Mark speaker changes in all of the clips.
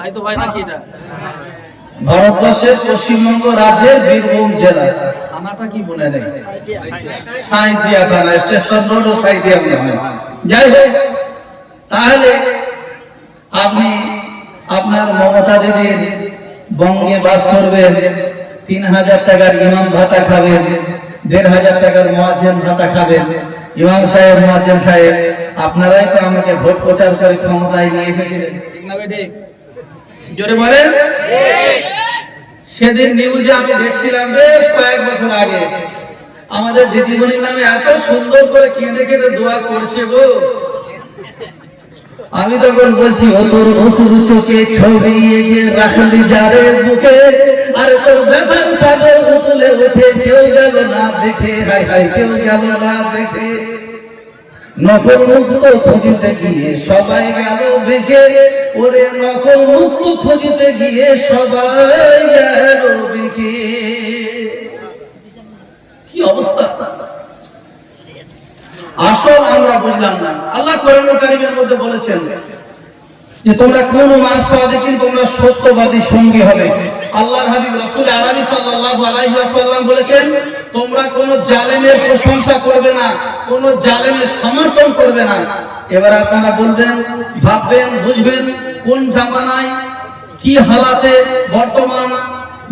Speaker 1: তাই তো ভাই নাকি এটা?
Speaker 2: ভারতবর্ষের পশ্চিমবঙ্গ রাজ্যের বীরভূম জেলা। থানাটা কি মনে নেই সাঁইথিয়া থানা স্টেশন রোড ও মনে যাই হোক তাহলে আপনি আপনার মমতা দিদির বঙ্গে বাস করবেন তিন হাজার টাকার ইমাম ভাতা খাবেন দেড় হাজার টাকার মোয়াজ্জেন ভাতা খাবেন। ইমাম সাহেব মোয়াজ্জেন সাহেব আপনারাই তো আমাকে ভোট প্রচার করে ক্ষমতায় নিয়ে এসেছিলেন।
Speaker 1: ঠিক না বেটে জোরে বলেন?
Speaker 2: সেদিন নিউজে আমি দেখছিলাম বেশ কয়েক বছর আগে। আমাদের দিদিমণির নামে এত সুন্দর করে কেঁদে কেঁদে দোয়া করছে গো। আমি তখন বলছি, ও তোর অসুর চোখে ছবি এঁকে রাখলি যারে বুকে, আর তোর ব্যথার সাগর উতলে ওঠে কেউ গেল না দেখে হাই হাই কেউ গেল না দেখে। নকল মুক্ত খুঁজিতে গিয়ে সবাই গেল ওরে নকল মুক্ত খুঁজিতে গিয়ে সবাই গেল কি অবস্থা? আসল আমরা বুঝলাম না। আল্লাহ কোরআন কারিমের মধ্যে বলেছেন যে তোমরা কোন মাস তোমরা সত্যবাদী সঙ্গী হবে। আল্লাহর হাবিব রাসূল আরবি সাল্লাল্লাহু আলাইহি ওয়াসাল্লাম বলেছেন, তোমরা কোন জালেমের প্রশংসা করবে না, কোন জালেমের সমর্থন করবে না। এবার আপনারা বলবেন, ভাববেন, বুঝবেন, কোন জামানায় কি হালাতে বর্তমান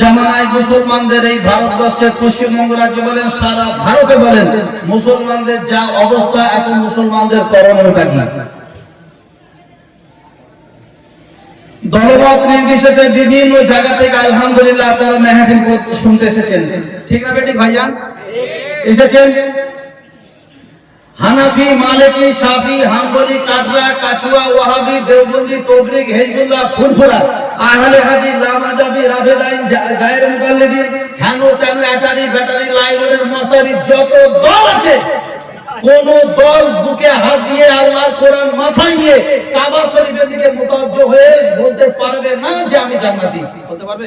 Speaker 2: জামানায় মুসলমানদের এই ভারতবর্ষের পশ্চিমবঙ্গ রাজ্য বলেন, সারা ভারতে বলেন, মুসলমানদের যা অবস্থা এখন মুসলমানদের করণীয়টা কি দলমত নির্বিশেষে বিভিন্ন জায়গা থেকে আলহামদুলিল্লাহ আপনারা মেহাদিন শুনতে এসেছেন। ঠিক না বেটি ভাইজান এসেছেন? হানাফি, মালিকি সাফি হাম্বলি, কাটরা, কাচুয়া, ওয়াহাবি, দেওবন্দি, তবলিগ, হিজবুল্লাহ, ফুরফুরা, আহলে হাদিস লামাদাবি রাবেদাইন গায়ের মুকাল্লিদিন হ্যানো তেনো অ্যাটারি ব্যাটারি লাইলনের মশারি, যত দল আছে কোন দল বুকে হাত দিয়ে আল্লাহর কোরআন মাথায় নিয়ে কাবা শরীফের দিকে মুতাজ্জ হয়ে বলতে পারবে না যে আমি জান্নাতি।
Speaker 1: বলতে পারবে?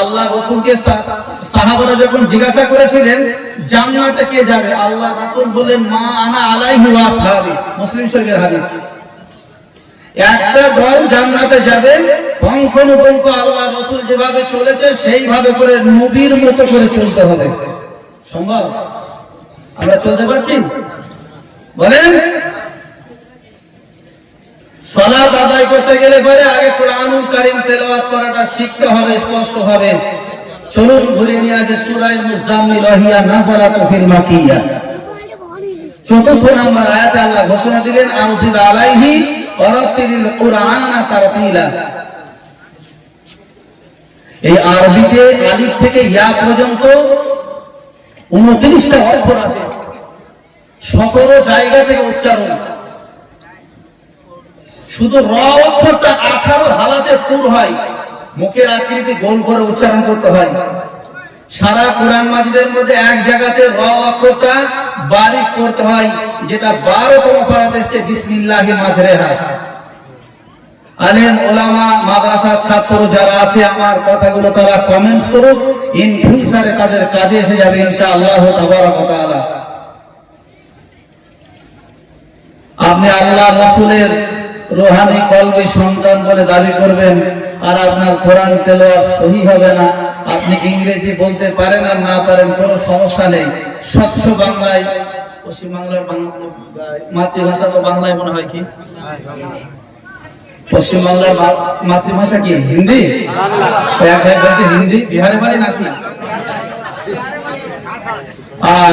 Speaker 2: আল্লাহ রাসূলকে সাহাবারা যখন জিজ্ঞাসা করেছিলেন জান্নাতে কে যাবে? আল্লাহ রাসূল বললেন, মা আনা আলাইহি ওয়া মুসলিম শরীফের হাদিস। একটা দল জান্নাতে যাবে, পঙ্খানুপঙ্খ আল্লাহ রাসূল যেভাবে চলেছে, সেইভাবে করে নবীর মতো করে চলতে হবে। সম্ভব? আমরা চলতে পারছি? বলেন সালাত আদায় করতে গেলে পরে আগে কোরআনুল কারীম তেলাওয়াত করাটা শিখতে হবে, স্পষ্ট হবে। চলুন ঘুরে নিয়ে আসে সূরা মুজাম্মিল, ওয়াহিয়া নাযালাত ফিল মাকিয়া। চতুর্থ নম্বর আয়াতে আল্লাহ ঘোষণা দিলেন, আনজিল আলাইহি ওয়ারাতিল কুরআনা তারতিলা। এই আরবিতে আলিফ থেকে ইয়া পর্যন্ত 29টা অক্ষর আছে। সকল জায়গা থেকে উচ্চারণ। শুধু র অক্ষরটা আঠারো হালাতে পুর হয়, মুখের আকৃতি গোল করে উচ্চারণ করতে হয়। সারা কোরআন মাজিদের মধ্যে এক জায়গাতে র অক্ষরটা বারিক করতে হয়, যেটা বারোতম পড়াতে এসছে বিসমিল্লাহি মাজরেহা। আলেম, ওলামা, মাদ্রাসার ছাত্র যারা আছে, আমার কথাগুলো তারা কমেন্টস করুক ইন ফিউচারে তাদের কাজে এসে যাবে, ইনশাআল্লাহ তাবারাক তাআলা আপনি আল্লাহ রসুলের রোহানি কলবে সন্তান বলে দাবি করবেন, আর আপনার কোরআন তেলোয়ার সহি হবে না। আপনি ইংরেজি বলতে পারেন আর না পারেন, কোনো সমস্যা নেই। স্বচ্ছ বাংলায়, পশ্চিমবাংলার মাতৃভাষা তো বাংলায় মনে হয় কি? পশ্চিমবাংলার মাতৃভাষা কি? হিন্দি? হিন্দি বিহারে বাড়ি নাকি? আর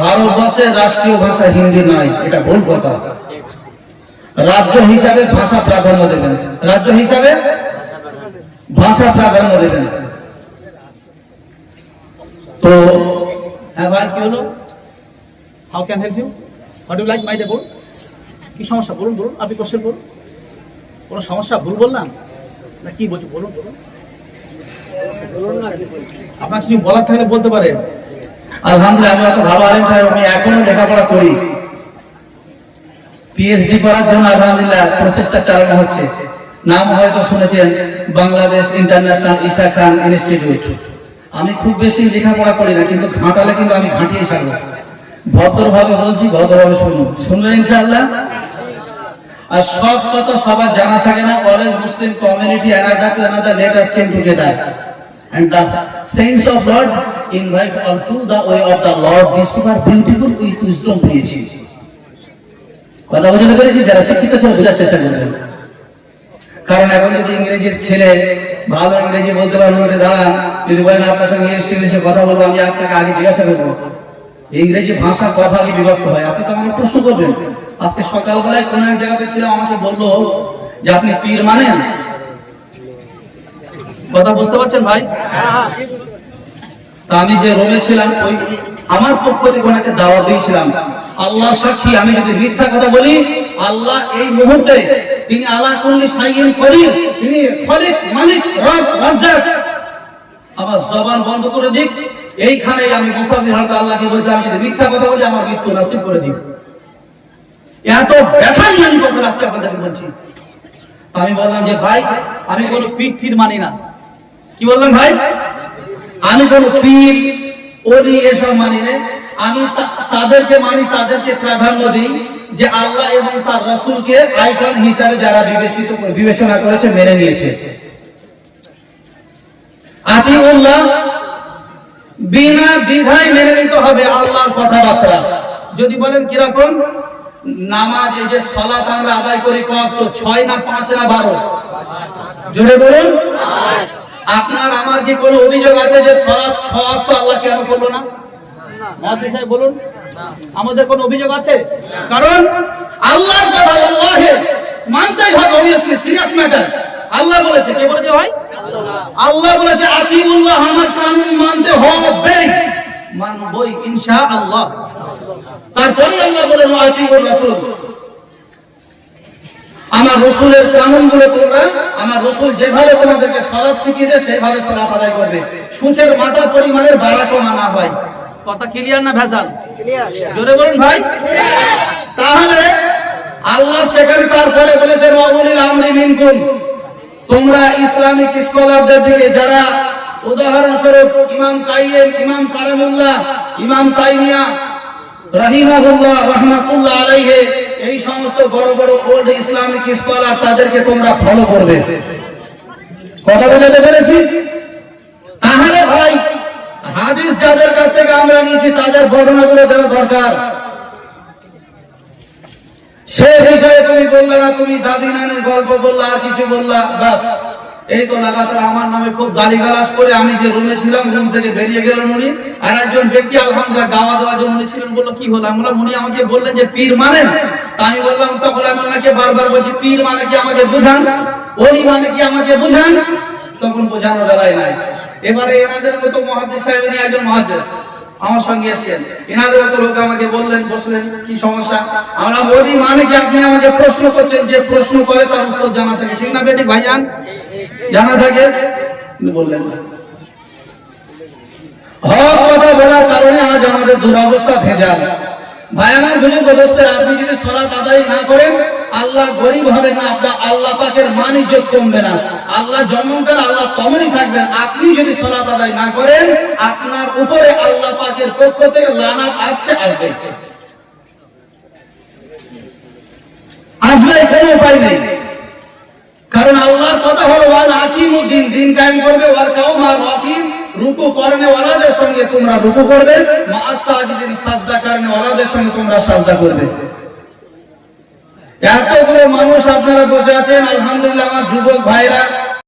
Speaker 2: ভারতবর্ষের রাষ্ট্রীয় ভাষা হিন্দি নয়, এটা ভুল কথা। রাজ্য হিসাবে ভাষা প্রাধান্য দেবেন। রাজ্য হিসাবে ভাষা প্রাধান্য দেবেন। তো
Speaker 1: হ্যাঁ ভাই, কি হলো? How can help you what you like my day কি সমস্যা? বলুন বলুন, আপনি কোশ্চেন বলুন। কোনো সমস্যা? ভুল বললাম? না, কি বলছি? বলুন বলুন। আপনার কিছু বলার থাকলে বলতে পারেন
Speaker 2: আলহামদুলিল্লাহ, আমি অত ভালো তাই আমি এখনও লেখাপড়া করি। পিএইচডি করার জন্য আলহামদুলিল্লাহ প্রচেষ্টা চালানো হচ্ছে। নাম হয়তো শুনেছেন, বাংলাদেশ ইন্টারন্যাশনাল ঈশা খান ইনস্টিটিউট। আমি খুব বেশি লেখাপড়া করি না, কিন্তু ঘাঁটালে কিন্তু আমি ঘাঁটিয়ে ছাড়বো। ভদ্রভাবে বলছি, ভদ্রভাবে শুনুন। শুনবেন ইনশাআল্লাহ? আর সব কথা সবার জানা থাকে না always Muslim community another to another let us came together. And the saints of lord invite all to the way of the lord. These who are beautiful with wisdom পেয়েছি কথা বুঝতে পেরেছি? যারা শিক্ষিত ছিল, বোঝার চেষ্টা করবেন। কারণ এখন যদি ইংরেজির ছেলে ভালো ইংরেজি বলতে পারেন উঠে দাঁড়ান যদি বলেন আপনার সঙ্গে ইংলিশ কথা বলব, আমি আপনাকে আগে জিজ্ঞাসা করব। ইংরেজি ভাষা কথা আগে বিভক্ত হয়। আপনি তো আমাকে প্রশ্ন করবেন। আজকে সকালবেলায় কোনো এক জায়গাতে ছিলাম, আমাকে বলল যে আপনি পীর মানেন। কথা বুঝতে পারছেন ভাই? তা আমি যে রোমে ছিলাম, ওই আমার পক্ষ থেকে ওনাকে দাওয়াত দিয়েছিলাম। আল্লাহ সাক্ষী, আমি যদি মিথ্যা কথা বলি, আল্লাহ এই মুহূর্তে তিনি আল্লাহ কুল্লি সাইয়িন করিম তিনি খলিক, মালিক রাজ্জাক। আমার জবান বন্ধ করে দিক। এইখানে আমি মুসাফির হয়তো আল্লাহকে বলছি, আমি যদি মিথ্যা কথা বলি, আমার মৃত্যু নাসিব করে দিক। এত ব্যথা নিয়ে আমি কথা আজকে আপনাদেরকে বলছি। আমি বললাম যে, ভাই,
Speaker 1: আমি কোনো পিঠ থির মানি না।
Speaker 2: কি বললাম ভাই? আমি কোন পীর আমি তাদেরকে মানি, তাদেরকে প্রাধান্য দিই যে আল্লাহ এবং তার রসুলকে আইকন হিসাবে যারা বিবেচিত বিবেচনা করেছে, মেনে নিয়েছে। আতিউল্লাহ, বিনা দ্বিধায় মেনে নিতে হবে আল্লাহর কথাবার্তা। যদি বলেন কীরকম? নামাজ, এই যে সলাত আমরা আদায় করি কত? ছয় না পাঁচ না বারো? জোরে বলুন। আপনার আমার কি কোনো অভিযোগ আছে যে সলাৎ ছ তো আল্লাহ কেন করল না?
Speaker 1: মহাদি সাহেব বলুন। আমাদের কোনো অভিযোগ আছে?
Speaker 2: কারণ আল্লাহর কথা আল্লাহে মানতেই হবে অবভিয়াসলি সিরিয়াস ম্যাটার আল্লাহ বলেছে কে বলেছে ভাই? আল্লাহ বলেছে আতিউল্লাহ আমার কানুন মানতে হবে। মানবই ইনশাআল্লাহ। তারপরে আল্লাহ বলেন আতিউর রাসূল। আমার রসুলের কানুনগুলো তোমরা আমার রসুল যেভাবে তোমাদেরকে সলাৎ শিখিয়েছে সেভাবে সলাৎ আদায় করবে। সূচের মাথা পরিমাণের বাড়া কমা না হয়।
Speaker 1: কথা ক্লিয়ার না ভেজাল?
Speaker 2: জোরে বলুন ভাই। তাহলে আল্লাহ সেখানে তারপরে বলেছেন অবলীল আমরি মিনকুম। তোমরা ইসলামিক স্কলারদের দিকে যারা উদাহরণস্বরূপ ইমাম কাইয়েম ইমাম কারামুল্লাহ ইমাম তাইমিয়া রাহিমাহুল্লাহ রহমাতুল্লাহ আলাইহে এই সমস্ত বড় বড় ওল্ড ইসলামিক স্কলার তাদেরকে তোমরা ফলো করবে। কথা বলতে পেরেছি? তাহলে ভাই, হাদিস যাদের কাছ থেকে আমরা নিয়েছি, তাদের বর্ণনাগুলো দেওয়া দরকার। সে বিষয়ে তুমি বললে না, তুমি দাদি নানির গল্প বললা কিছু বললা, বাস। এই তো লাগাতার আমার নামে খুব গালিগালাজ করে আমি যে রুমে ছিলাম রুম থেকে বেরিয়ে গেলেন উনি। আর একজন ব্যক্তি, আলহামদুলিল্লাহ গাওয়া দেওয়ার জন্য উনি ছিলেন। বলল, কি হলো? আমি বললাম, উনি আমাকে বললেন যে, পীর মানেন আমি বললাম, তখন আমি ওনাকে বারবার বলছি, পীর মানে কি আমাকে বুঝান? ওলি মানে কি আমাকে বুঝান? তখন বোঝানোর বেলায় নাই। এবারে এনাদের মতো মহাদেশ সাহেব ইনি একজন মহাদেশ আমার সঙ্গে এসেছেন। এনাদের মতো লোক আমাকে বললেন, বসলেন, কি সমস্যা? আমরা বলি মানে কি আপনি আমাকে প্রশ্ন করছেন? যে প্রশ্ন করে তার উত্তর জানা থাকে। ঠিক না বেটি ভাইজান? জানা থাকে? বললেন হক কথা বলার কারণে আজ আমাদের দুরবস্থা ভেজাল। ভাই, আমার বুজুর্গ দোস্তের, আপনি যদি সলাৎ আদায় না করেন, আল্লাহ গরিব হবেন না, আপনার আল্লাহ পাকের মান ইজ্জত কমবে না। আল্লাহ জন্মকাল আল্লাহ তমনই থাকবেন, আপনি যদি সলাৎ আদায় না করেন, আপনার উপরে আল্লাহ পাকের পক্ষ থেকে লানাত আসছে, আসবে। আসবে কোনো উপায় নেই। কারণ আল্লাহর কথা হলো দিন কায়েম করবে রাকিম রুকু করনে ওয়ালাদের সঙ্গে তোমরা রুকু করবে। সাজদা করনে ওয়ালাদের সঙ্গে তোমরা সাজদা করবে। এতগুলো মানুষ আপনারা বসে আছেন। আলহামদুলিল্লাহ, আমার যুবক ভাইরা